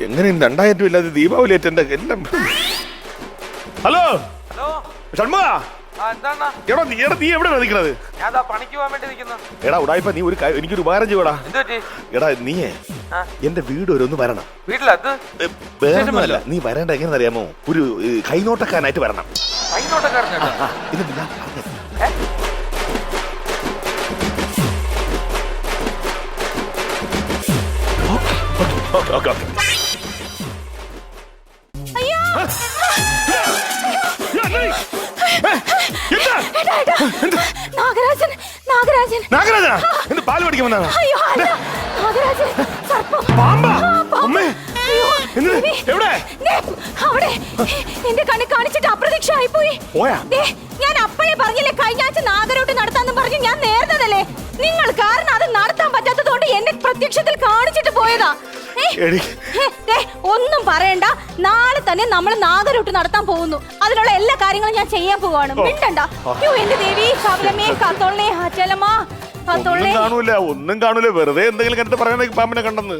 എങ്ങനെ രണ്ടായിരം രൂപ ഇല്ലാതെ ദീപാവലി ഏറ്റെന്റെ എല്ലാം ഹലോ? ഹലോ? ഷൺമുഖ? എന്താണ് എടാ നീ എടാ നീ എവിടെ നിൽക്കുന്നത്? ഞാൻ ദാ പണിക്ക് പോകാൻ വേണ്ടി നിൽക്കുന്നു. എടാ ഉടായിപ്പ നീ ഒരു കാര്യം- എനിക്കൊരു ഉപകാരം ചെയ്യടാ. എന്ത് പറ്റി? എടാ നീയേ ആ? എന്റെ വീട് വരെ ഒന്ന് വരണം. വീട്ടിലത് വേറൊന്നുമല്ല. നീ വരേണ്ട എങ്ങനെ അറിയാമോ ഒരു ഏ, കൈനോട്ടക്കാരനായിട്ട് വരണം. കൈനോട്ടക്കാരൻ ആ, എന്നിട്ട് ഞാൻ? Okay, okay, okay. Nagarajan Nagarajan. Nagarajan എന്ത് പാൽ പഠിക്കാൻ വന്നതാ അയ്യോ അല്ല. നാഗരാജൻ സർപ്പം. പാമ്പാ? അമ്മേ. എവിടെ? അവിടെ. എന്റെ കണ്ണ് കാണിച്ചിട്ട് അപ്രതീക്ഷയായി പോയി? ഞാൻ അപ്പഴേ പറഞ്ഞില്ലേ കഴിഞ്ഞ ആഴ്ച നാഗരോട്ട് നടത്താന്ന് പറഞ്ഞു ഞാൻ നേർന്നതല്ലേ? നിങ്ങൾ കാരണം അത് നടത്താൻ പറ്റാത്തതുകൊണ്ട് എന്നെ പ്രത്യക്ഷത്തിൽ കാണിച്ചിട്ട് പോയതാ. ഒന്നും പറയണ്ട. നാളെ തന്നെ നമ്മൾ നാഗരൂട്ട് നടത്താൻ പോകുന്നു. അതിനുള്ള എല്ലാ കാര്യങ്ങളും ഞാൻ ചെയ്യാൻ പോവാണ്. മിണ്ടണ്ട. യ്യോ, എന്റെ ദേവി കവലമേ കത്തോളേ അച്ചലമാ ഒന്നും കാണൂല ഒന്നും കാണൂല. വെറുതെ എന്തെങ്കിലും കണ്ടിട്ട് പറയുന്ന പാമ്പിനെ കണ്ടെന്ന്.